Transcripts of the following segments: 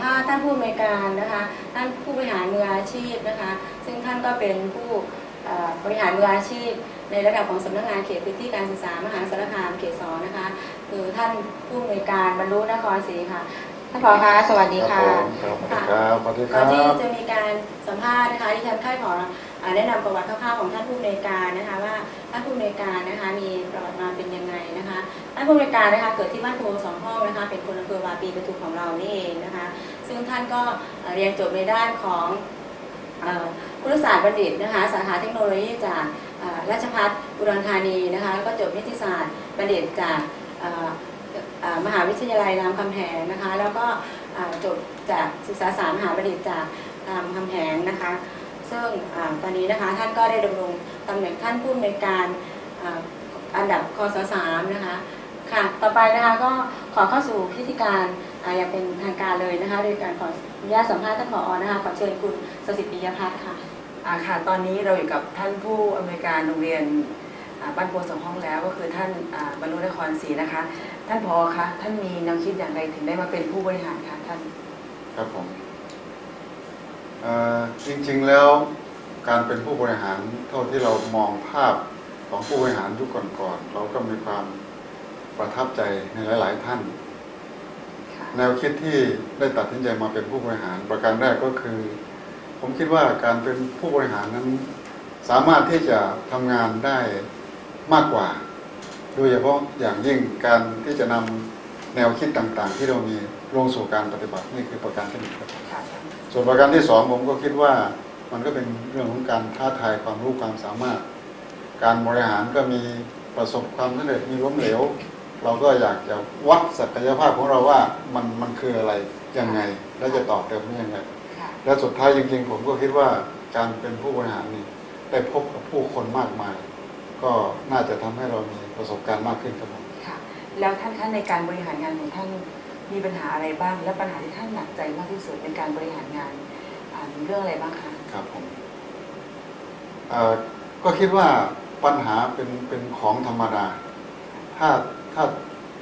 ภาษณ์ท่านผู้อำนวยการนะคะท่านผู้บริหารมืออาชีพนะคะ ซึ่งท่านก็เป็นผู้เอ่อบริหารมืออาชีพ ในระดับของสำนักงานเขตพื้นที่การศึกษามหาสารคามเขตสองนะคะ คือท่านผู้อำนวยการบรรลุนครศรีค่ะท่านผอคะสวัสดีค่ะครับสวัสดีคก่รัอนบที่จะมีการสัมภาษณ์นะคะที่ฉันค่ายขออ่าแนะนำประวัติคร่าวๆของท่านผู้อำนวยการนะคะว่าท่านผู้อำนวยการนะคะมีประวัติมาเป็นยังไง นะคะท่านผู้อำนวยการนะคะเกิดที่บ้านโพสองห้องนะคะเป็นคนอำเภอวาปีปทุมของเรานี่เองนะคะ ซึ่งท่านก็เรียนจบในด้านของพุทธศาสตร์บัณฑิตนะคะสาขาเทคโนโลยีจากราชภัฏอุดรธานีนะคะแล้วก็จบนิติศาสตร์บัณฑิตจากมหาวิทยาลัยรามคำแหงนะคะ แล้วก็จบจากศึกษาศาสตร์มหาบัณฑิตจากรามคำแหงนะคะ ซึ่งอตอนนี้นะคะท่านก็ได้ดำรงตำแหน่งท่านผู้อำนวยการ อ่าอันดับคศสามนะคะ ค่ะ ต่อไปนะคะก็ขอเข้าสู่พิธีการอ่าอย่างเป็นทางการเลยนะคะโดยการขออนุญาตสัมภาษณ์ท่านผอนะคะขอเชิญคุณสสิทธิ์ปิยพัฒน์ค่ะอ่าค่ะ ตอนนี้เราอยู่กับท่านผู้อำนวยการโรงเรียนอ่าบ้านโพสองห้องแล้วก็คือท่านอ่าบรรลุนครศรีนะคะ ท่านพอคะท่านมีแนวคิดอย่างไรถึงได้มาเป็นผู้บริหารคะท่าน ครับผมเอ่อจริงๆแล้วการเป็นผู้บริหารเท่าที่เรามองภาพ ของผู้บริหารยุคก่อนๆเราก็มีความประทับใจในหลาย ๆ ท่านค่ะแนวคิดที่ได้ตัดสินใจมาเป็นผู้บริหาร ประการแรกก็คือ ผมคิดว่าการเป็นผู้บริหารนั้น สามารถที่จะทำงานได้มากกว่า โดยเฉพาะอย่างยิ่งการที่จะนำแนวคิดต่าง ๆ ที่เรามีลงสู่การปฏิบัตินี่คือประการที่หนึ่งครับค่ะส่วนประการที่สองผมก็คิดว่ามันก็เป็นเรื่องของการท้าทายความรู้ความสามารถ การบริหารก็มีประสบความสำเร็จมีล้มเหลว เราก็อยากจะวัดศักยภาพของเราว่ามันมันคืออะไรยังไง และจะต่อเติมได้ยังไงค่ะและสุดท้ายจริงๆ ผมก็คิดว่าการเป็นผู้บริหารนี่ได้พบกับผู้คนมากมาย ก็น่าจะทำให้เรามีประสบการณ์มากขึ้นครับผมค่ะแล้วท่านคะในการบริหารงานของท่านมีปัญหาอะไรบ้าง และปัญหาที่ท่านหนักใจมากที่สุดในการบริหารงานอ่ามีเรื่องอะไรบ้างคะครับผมเอ่อก็คิดว่า ปัญหาเป็นเป็นของธรรมดา ถ้าถ้า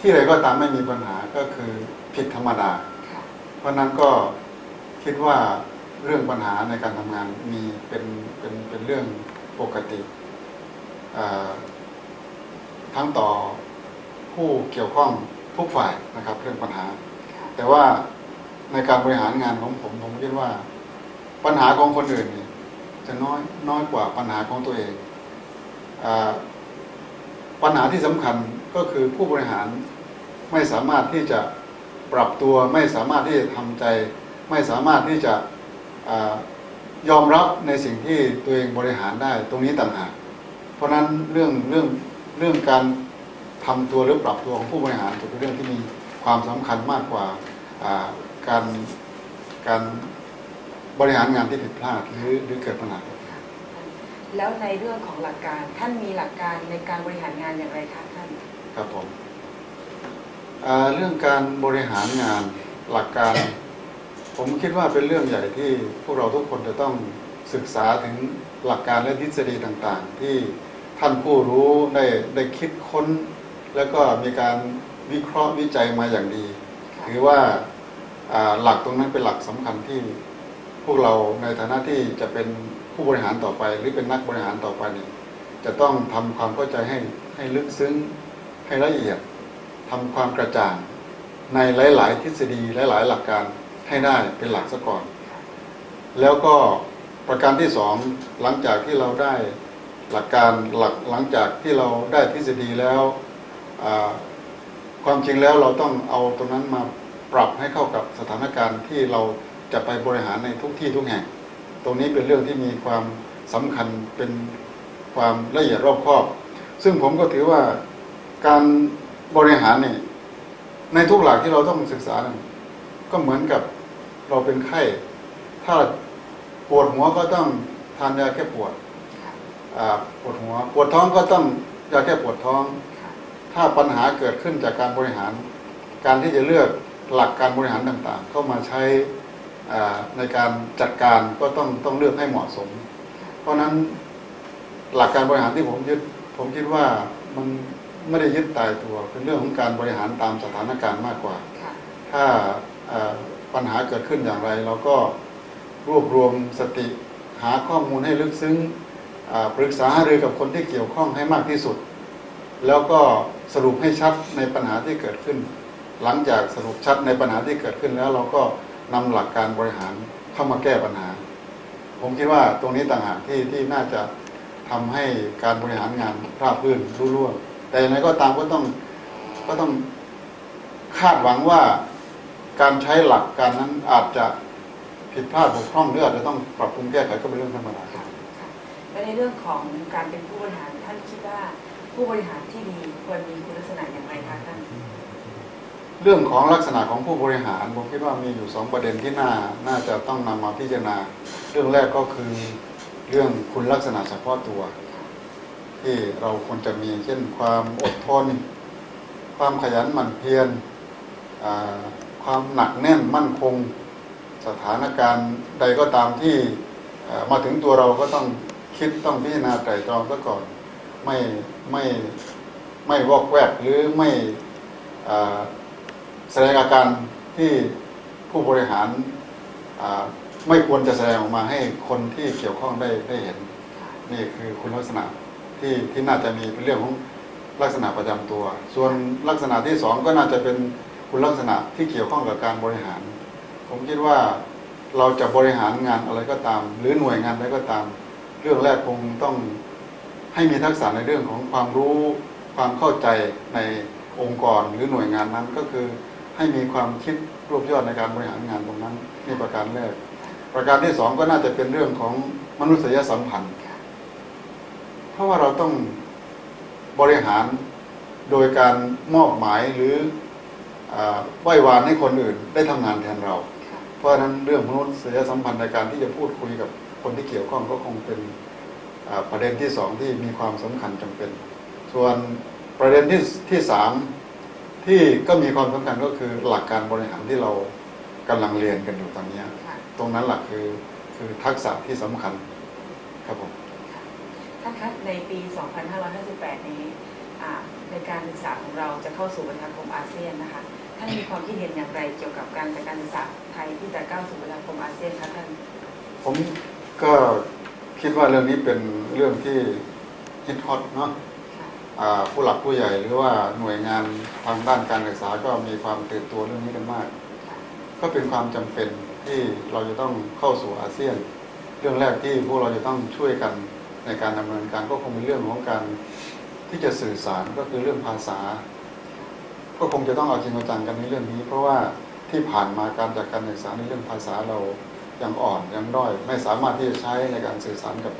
ที่ใดก็ตามไม่มีปัญหาก็คือผิดธรรมดาค่ะเพราะนั้นก็คิดว่าเรื่องปัญหาในการทำงานมีเป็นเป็นเป็นเรื่องปกติเอ่อทั้งต่อผู้เกี่ยวข้องทุกฝ่ายนะครับ เรื่องปัญหาค่ะแต่ว่าในการบริหารงานของผมผมคิดว่า ปัญหาของคนอื่นนี่จะน้อยน้อยกว่าปัญหาของตัวเองอา ปัญหาที่สำคัญก็คือผู้บริหารไม่สามารถที่จะปรับตัวไม่สามารถที่จะทำใจ ไม่สามารถที่จะอยอมรับในสิ่งที่ตัวเองบริหารได้ตรงนี้ต่างหากเพราะฉะนั้นเรื่องเรื่องเรื่องการทำตัวหรือปรับตัวของผู้บริหารจะเป็นเรื่องที่มีความสำคัญมากกว่าการการบริหารงานที่ผิดพลาดหรือหรือเกิดปัญหา แล้วในเรื่องของหลักการท่านมีหลักการในการบริหารงานอย่างไรคะท่านครับผมอ่าเรื่องการบริหารงานหลักการ ผมคิดว่าเป็นเรื่องใหญ่ที่พวกเราทุกคนจะต้องศึกษาถึงหลักการและทฤษฎีต่างๆ ที่ท่านผู้รู้ได้ได้คิดค้น แล้วก็มีการวิเคราะห์วิจัยมาอย่างดีค่ะถือว่าอ่าหลักตรงนั้นเป็นหลักสำคัญที่ พวกเราในฐานะที่จะเป็นผู้บริหารต่อไป หรือเป็นนักบริหารต่อไปนี่จะต้องทำความเข้าใจให้ให้ลึกซึ้งให้ละเอียดทำความกระจ่างในหลาย ๆ ทฤษฎีหลาย ๆ หลักการให้ได้เป็นหลักซะก่อน แล้วก็ประการที่สองหลังจากที่เราได้หลักการหลักหลังจากที่เราได้ทฤษฎีแล้วความจริงแล้วเราต้องเอาตรงนั้นมาปรับให้เข้ากับสถานการณ์ที่เรา จะไปบริหารในทุกที่ทุกแห่ง ตรงนี้เป็นเรื่องที่มีความสำคัญเป็นความละเอียดรอบคอบ ซึ่งผมก็ถือว่าการบริหารเนี่ยในทุกหลักที่เราต้องศึกษานั้นก็เหมือนกับเราเป็นไข้ ถ้าปวดหัวก็ต้องทานยาแก้ปวดปวดหัว ปวดท้องก็ต้องยาแก้ปวดท้อง ถ้าปัญหาเกิดขึ้นจากการบริหาร การที่จะเลือกหลักการบริหารต่างๆ เข้ามาใช้ ในการจัดการก็ต้องต้องเลือกให้เหมาะสม เพราะฉะนั้นหลักการบริหารที่ผมยึดผมคิดว่ามันไม่ได้ยึดตายตัว เป็นเรื่องของการบริหารตามสถานการณ์มากกว่าค่ะถ้าเอ่อปัญหาเกิดขึ้นอย่างไร เราก็รวบรวมสติหาข้อมูลให้ลึกซึ้งอ่าปรึกษาหารือกับคนที่เกี่ยวข้องให้มากที่สุด แล้วก็สรุปให้ชัดในปัญหาที่เกิดขึ้น หลังจากสรุปชัดในปัญหาที่เกิดขึ้นแล้วเราก็ นำหลักการบริหารเข้ามาแก้ปัญหา ผมคิดว่าตรงนี้ต่างหากที่ที่น่าจะทำให้การบริหารงานราบรื่นรุ่ร่วงแต่อย่างไรก็ตามก็ต้องก็ต้องคาดหวังว่าการใช้หลักการนั้นอาจจะผิดพลาดบกพร่องหรืออาจจะต้องปรับปรุงแก้ไขก็เป็นเรื่องธรรมดาค่ะและในเรื่องของการเป็นผู้บริหารท่านคิดว่าผู้บริหารที่ดีควรมีคุณลักษณะอย่างไร เรื่องของลักษณะของผู้บริหารผมคิดว่ามีอยู่สองประเด็นที่น่าน่าจะต้องนำมาพิจารณา เรื่องแรกก็คือเรื่องคุณลักษณะเฉพาะตัว ที่เราควรจะมีเช่นความอดทน ความขยันหมั่นเพียรความหนักแน่นมั่นคง สถานการณ์ใดก็ตามที่มาถึงตัวเราก็ต้องคิดต้องพิจารณาไตรตรองซะก่อนไม่ไม่ไม่วอกแวกหรือไม่ แสดงอาการที่ผู้บริหารไม่ควรจะแสดงออกมาให้คนที่เกี่ยวข้องได้ได้เห็น นี่คือคุณลักษณะที่ที่น่าจะมีเป็นเรื่องของลักษณะประจำตัว ส่วนลักษณะที่สองก็น่าจะเป็นคุณลักษณะที่เกี่ยวข้องกับการบริหาร ผมคิดว่าเราจะบริหารงานอะไรก็ตาม หรือหน่วยงานใดก็ตาม เรื่องแรกคงต้องให้มีทักษะในเรื่องของความรู้ความเข้าใจในองค์กรหรือหน่วยงานนั้นก็คือ ให้มีความคิดรวบยอดในการบริหารงานตรงนั้นนี่ประการแรก ประการที่สองก็น่าจะเป็นเรื่องของมนุษยสัมพันธ์ เพราะว่าเราต้องบริหารโดยการมอบหมายหรือไหว้วานให้คนอื่นได้ทำงานแทนเรา เพราะฉะนั้นเรื่องมนุษยสัมพันธ์ในการที่จะพูดคุยกับคนที่เกี่ยวข้องก็คงเป็นประเด็นที่สองที่มีความสำคัญจำเป็น ส่วนประเด็นที่ที่สาม ที่ก็มีความสำคัญก็คือหลักการบริหารที่เรากำลังเรียนกันอยู่ตอนเนี้ยค่ะตรงนั้นหลักคือคือทักษะที่สำคัญครับผมท่านคะในปี 2558 นี้อ่าในการศึกษาของเราจะเข้าสู่ประชาคมอาเซียนนะคะท่านมีความคิดเห็นอย่างไรเกี่ยวกับการจัดการศึกษาไทยที่จะก้าวสู่ประชาคมอาเซียนคะท่านผมก็คิดว่าเรื่องนี้เป็นเรื่องที่ฮิตฮอตเนาะค่ะอ่า ผู้หลักผู้ใหญ่หรือว่าหน่วยงานทางด้านการศึกษาก็มีความตื่นตัวเรื่องนี้กันมาก ก็เป็นความจำเป็นที่เราจะต้องเข้าสู่อาเซียน เรื่องแรกที่พวกเราจะต้องช่วยกันในการดำเนินการก็คงเป็นเรื่องของการที่จะสื่อสารก็คือเรื่องภาษา ก็คงจะต้องเอาจริงจังกันในเรื่องนี้ เพราะว่าที่ผ่านมาการจัดการศึกษาในเรื่องภาษาเรายังอ่อนยังด้อย ไม่สามารถที่จะใช้ในการสื่อสารกับ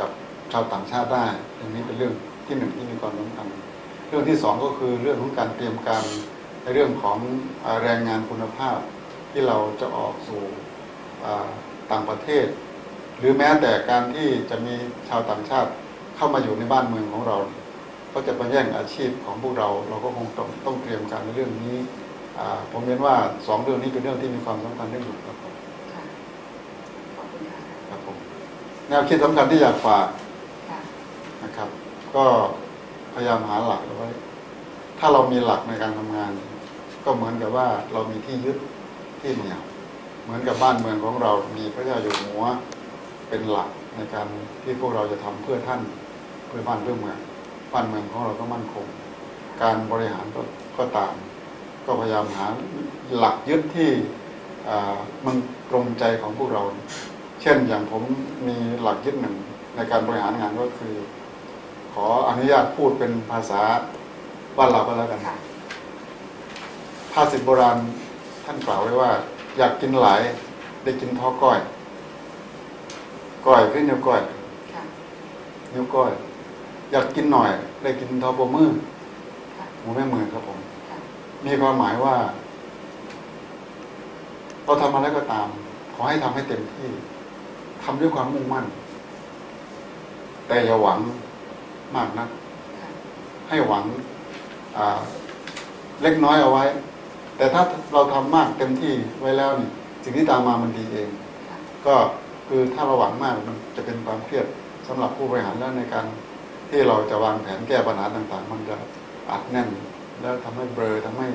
กับชาวต่างชาติได้อันนี้เป็นเรื่อง ที่หนึ่งที่มีความสำคัญเรื่องที่สองก็คือเรื่องของการเตรียมการในเรื่องของอ่าแรงงานคุณภาพที่เราจะออกสู่อ่าต่างประเทศ หรือแม้แต่การที่จะมีชาวต่างชาติเข้ามาอยู่ในบ้านเมืองของเรา ก็จะมาแย่งอาชีพของพวกเรา เราก็คงต้องต้องเตรียมการในเรื่องนี้อ่าผมเรียนว่าสองเรื่องนี้เป็นเรื่องที่มีความสำคัญที่สุดครับผมค่ะขอบคุณค่ะครับผมแนวคิดสำคัญที่อยากฝากค่ะนะครับ ก็พยายามหาหลักเอาไว้ ถ้าเรามีหลักในการทำงาน ก็เหมือนกับว่าเรามีที่ยึดที่เหนี่ยว เหมือนกับบ้านเมืองของเรา มีพระเจ้าอยู่หัวเป็นหลักในการที่พวกเราจะทำเพื่อท่านเพื่อบ้านเพื่อเมืองบ้านเมืองของเราก็มั่นคง การบริหารก็ก็ตาม ก็พยายามหาหลักยึดที่มันตรงใจของพวกเรา เช่นอย่างผมมีหลักยึดหนึ่งในการบริหารงานก็คือ ขออนุญาตพูดเป็นภาษาบ้านเราก็แล้วกันค่ะภาษิตโบราณท่านกล่าวไว้ว่า อยากกินหลาย ได้กินท้อก้อย ก้อยคือนิ้วก้อยค่ะนิ้วก้อย อยากกินหน่อย ได้กินท้อโบมือค่ะหมูแม่มือครับผมค่ะมีความหมายว่า เราทำอะไรก็ตาม ขอให้ทำให้เต็มที่ทำด้วยความมุ่งมั่น แต่อย่าหวัง มากนักค่ะให้หวังอ่าเล็กน้อยเอาไว้ แต่ถ้าเราทำมากเต็มที่ไว้แล้วนี่สิ่งที่ตามมามันดีเองค่ะก็คือถ้าเราหวังมากมันจะเป็นความเครียดสำหรับผู้บริหารแล้วในการที่เราจะวางแผนแก้ปัญหาต่าง ๆ มันจะอัดแน่น แล้วทำให้เบลอทำให้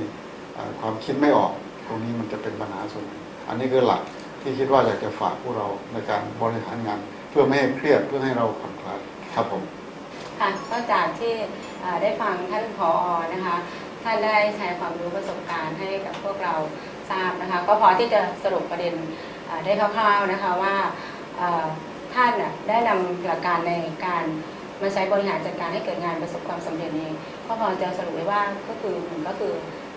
อ่าความคิดไม่ออก ตรงนี้มันจะเป็นปัญหาส่วนหนึ่งอันนี้คือหลักที่คิดว่าอยากจะฝากพวกเราในการบริหารงาน เพื่อไม่ให้เครียดเพื่อให้เราผ่อนคลายครับผม ค่ะก็จากที่ได้ฟังท่านผอนะคะท่านได้แชร์ความรู้ประสบการณ์ให้กับพวกเราทราบนะคะก็พอที่จะสรุปประเด็นได้คร่าวๆนะคะว่าท่านได้นำหลักการในการมาใช้บริหารจัดการให้เกิดงานประสบความสำเร็จนี้ก็พอจะสรุปไว้ว่าก็คือหนึ่งก็คือ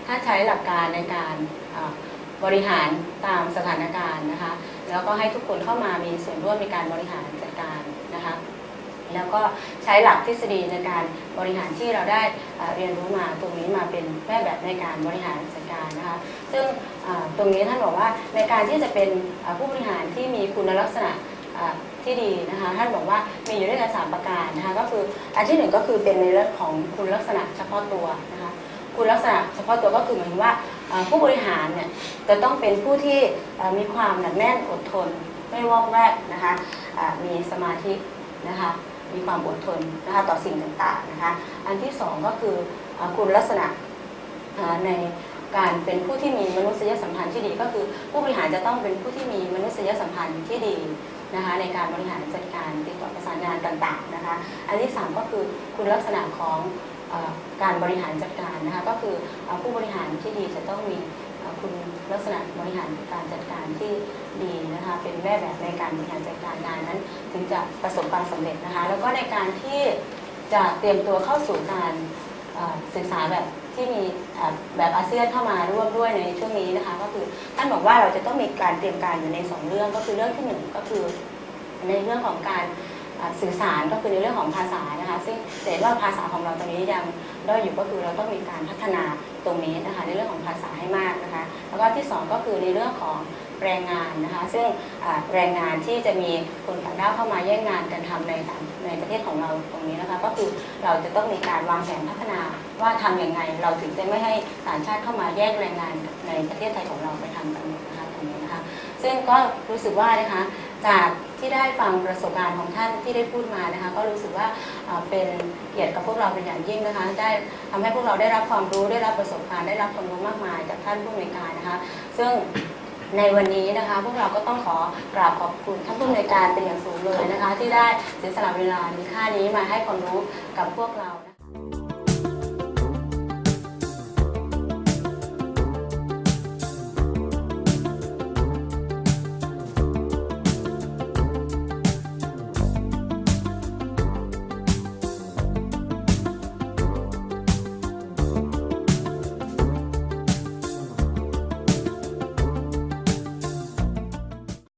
ถ้าใช้หลักการในการบริหารตามสถานการณ์นะคะแล้วก็ให้ทุกคนเข้ามามีส่วนร่วมในการบริหารจัดการนะคะ แล้วก็ใช้หลักทฤษฎีในการบริหารที่เราได้เรียนรู้มาตรงนี้มาเป็นแม่แบบในการบริหารจัดการนะคะซึ่งตรงนี้ท่านบอกว่าในการที่จะเป็นผู้บริหารที่มีคุณลักษณะที่ดีนะคะท่านบอกว่ามีอยู่ด้วยกันสามประการนะคะก็คืออันที่หนึ่งก็คือเป็นในเรื่องของคุณลักษณะเฉพาะตัวนะคะคุณลักษณะเฉพาะตัวก็คือหมายถึงว่าผู้บริหารเนี่ยจะต้องเป็นผู้ที่มีความหนักแน่นอดทน ไม่วอกแวกนะคะมีสมาธินะคะ มีความอดทนนะคะต่อสิ่งต่างๆนะคะอันที่สองก็คือคุณลักษณะในการเป็นผู้ที่มีมนุษยสัมพันธ์ที่ดี ก็คือผู้บริหารจะต้องเป็นผู้ที่มีมนุษยสัมพันธ์ที่ดีนะคะในการบริหารจัดการติดต่อประสานงานต่างๆนะคะอันที่สามก็คือคุณลักษณะของการบริหารจัดการนะคะก็คือผู้บริหารที่ดีจะต้องมี เอ่อคุณลักษณะบริหารการจัดการที่ดีนะคะเป็นแม่แบบในการบริหารจัดการงานนั้น ถึงจะประสบความสำเร็จนะคะ แล้วก็ในการที่จะเตรียมตัวเข้าสู่การศึกษาแบบที่มีแบบอาเซียนเข้ามาร่วมด้วยในช่วงนี้นะคะ ก็คือท่านบอกว่าเราจะต้องมีการเตรียมการอยู่ในสองเรื่องก็คือเรื่องที่หนึ่งก็คือ ในเรื่องของการ สื่อสารก็คือในเรื่องของภาษานะคะ ซึ่งเห็นว่าภาษาของเราตอนนี้ยังด้อยอยู่ก็คือเราต้องมีการพัฒนาตรงนี้นะคะในเรื่องของภาษาให้มากนะคะ แล้วก็ที่สองก็คือในเรื่องของแรงงานนะคะ ซึ่งแรงงานที่จะมีคนต่างด้าวเข้ามาแย่งงานกันทำในต่างในประเทศของเราตรงนี้นะคะ ก็คือเราจะต้องมีการวางแผนพัฒนาว่าทำยังไง เราถึงจะไม่ให้ต่างชาติเข้ามาแย่งแรงงานในประเทศไทยของเราไปทำกันนะคะตรงนี้นะคะ ซึ่งก็รู้สึกว่านะคะ จากที่ได้ฟังประสบการณ์ของท่านที่ได้พูดมานะคะ ก็รู้สึกว่าเป็นเกียรติกับพวกเราเป็นอย่างยิ่งนะคะ ได้ทำให้พวกเราได้รับความรู้ได้รับประสบการณ์ได้รับความรู้มากมายจากท่านผู้อำนวยการนะคะ ซึ่งในวันนี้นะคะพวกเราก็ต้องขอกราบขอบคุณท่านผู้อำนวยการเป็นอย่างสูงเลยนะคะ ที่ได้เสียสละเวลามีค่านี้มาให้ความรู้กับพวกเรา